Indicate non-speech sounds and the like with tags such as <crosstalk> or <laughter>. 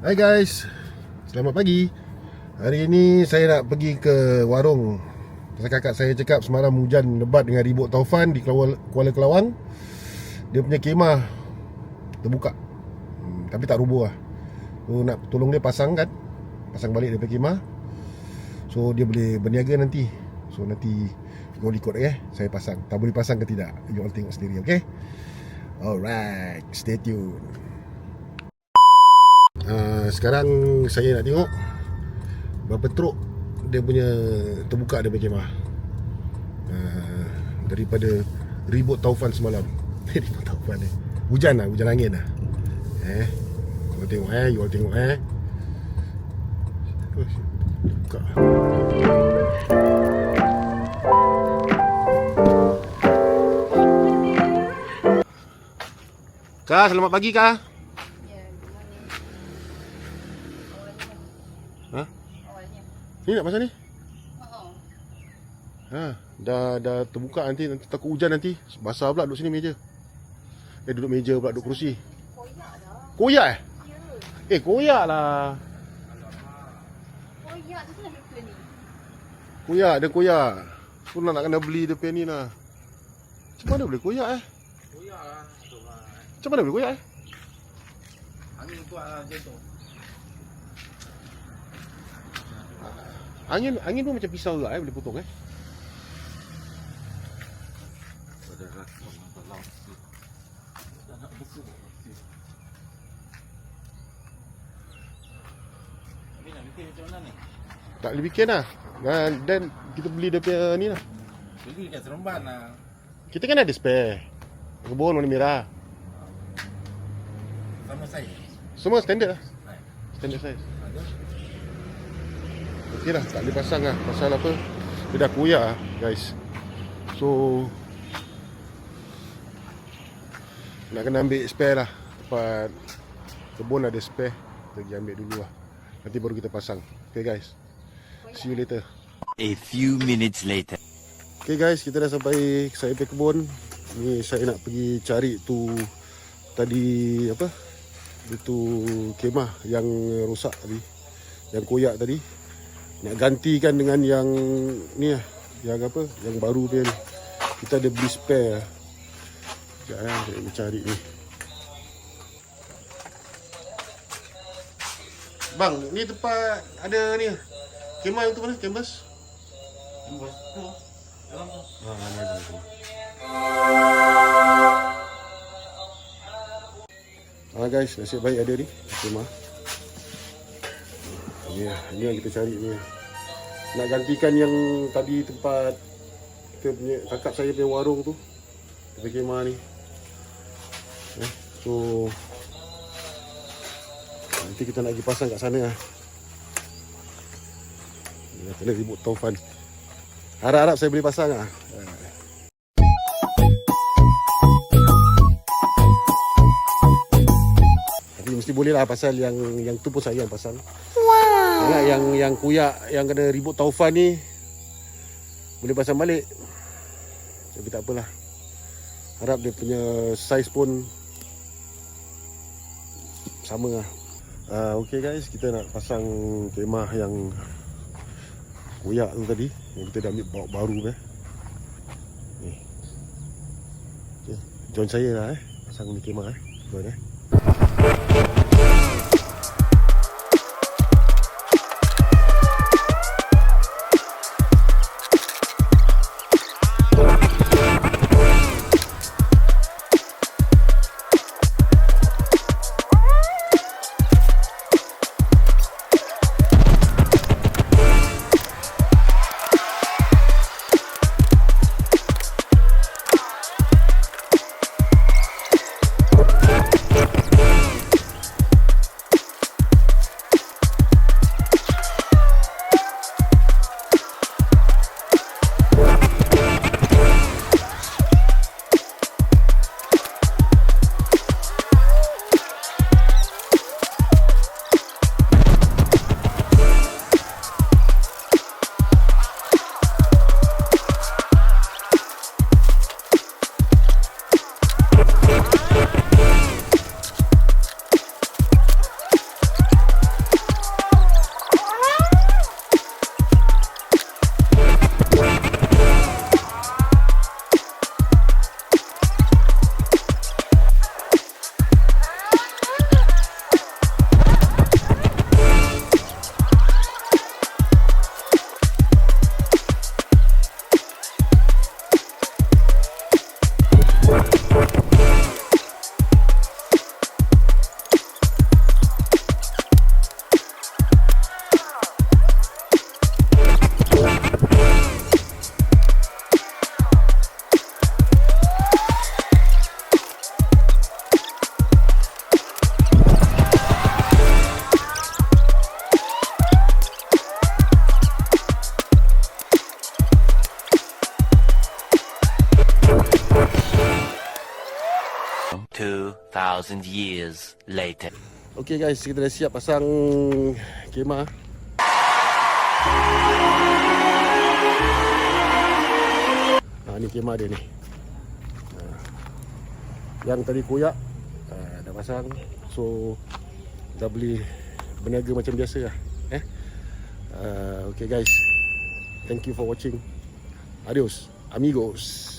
Hai guys Selamat pagi. Hari ini saya nak pergi ke warung. Pasal kakak saya cakap semalam hujan lebat dengan ribut taufan di Kuala Kelawang. Dia punya kemah terbuka. Hmm, Tapi tak rubuh lah. So nak tolong dia pasang kan? Pasang balik punya kemah. So dia boleh berniaga nanti. So nanti Kau ikut eh Saya pasang. Tak boleh pasang ke tidak? You all tengok sendiri okay? Alright Stay tuned uh, Sekarang saya nak tengok Berapa truk Dia punya Terbuka dia punya kemah. Uh, Daripada Ribut taufan semalam. <laughs> Ribut taufan eh Hujan lah Hujan angin lah. Eh all tengok eh You all tengok eh. Oh, Buka. Kak, selamat pagi Kak. Ha? Awalnya. Ni nak pasal ni? Oh. Ha, dah dah terbuka nanti nanti takut hujan nanti. Basah pula duduk sini meja. Eh duduk meja pula duduk kerusi. Koyak dah. Koyak eh? Ya. Eh koyak lah. Koyak tu lah lupa ni. Koyak dia koyak. Tu nak nak kena beli depan ni lah. Macam mana boleh koyak eh? Koyak lah lah. Macam mana boleh koyak eh? Angin kuat lah macam tu. Angin angin pun macam pisau juga eh boleh potong eh. Tak boleh bikin lah. Dan, dan kita beli dia punya ni lah. Beli kat Seremban lah. Kita kan ada spare. Kebun warna merah. Sama saya. Semua standard lah. Standard size. Ada. Okey lah, tak boleh pasang lah Pasal apa Dia dah koyak lah guys So Nak kena ambil spare lah Tempat Kebun ada spare Kita pergi ambil dulu lah Nanti baru kita pasang Okay guys See you later A few minutes later. Okay guys, kita dah sampai saya punya kebun. Ni saya nak pergi cari tu tadi apa? Itu kemah yang rosak tadi. Yang koyak tadi. Nak gantikan dengan yang ni lah, yang apa? Yang baru dia ni. Kita ada beli spare. Sekejap lah, saya nak cari ni. Bang, ni tempat ada ni. Kemah yang tu mana? Canvas? Bos tu. Dalam tu. Ah guys, nasib baik ada ni rumah. Ni lah, ni yang kita cari ni. Nak gantikan yang tadi tempat kita punya kakak saya punya warung tu. Kita kemah ni. Eh, so nanti kita nak pergi pasang kat sana lah. Ni kena ribut taufan. Harap-harap saya boleh pasang lah. Tapi mesti boleh lah pasal yang yang tu pun saya yang pasang. Wow. Ingat yang yang kuyak yang kena ribut taufan ni boleh pasang balik. Tapi tak apalah. Harap dia punya saiz pun sama lah. Uh, okay guys, kita nak pasang kemah yang koyak tu tadi yang kita dah ambil bawa baru eh. Ni. Okay. Join saya lah eh. Pasang ni kemah eh. Join eh. 2,000 years later. Okay guys, kita dah siap pasang kemah. Ha, ni kemah dia ni. Ha. Yang tadi koyak dah pasang. So dah boleh berniaga macam biasa lah. Eh? Okay guys. Thank you for watching. Adios, amigos.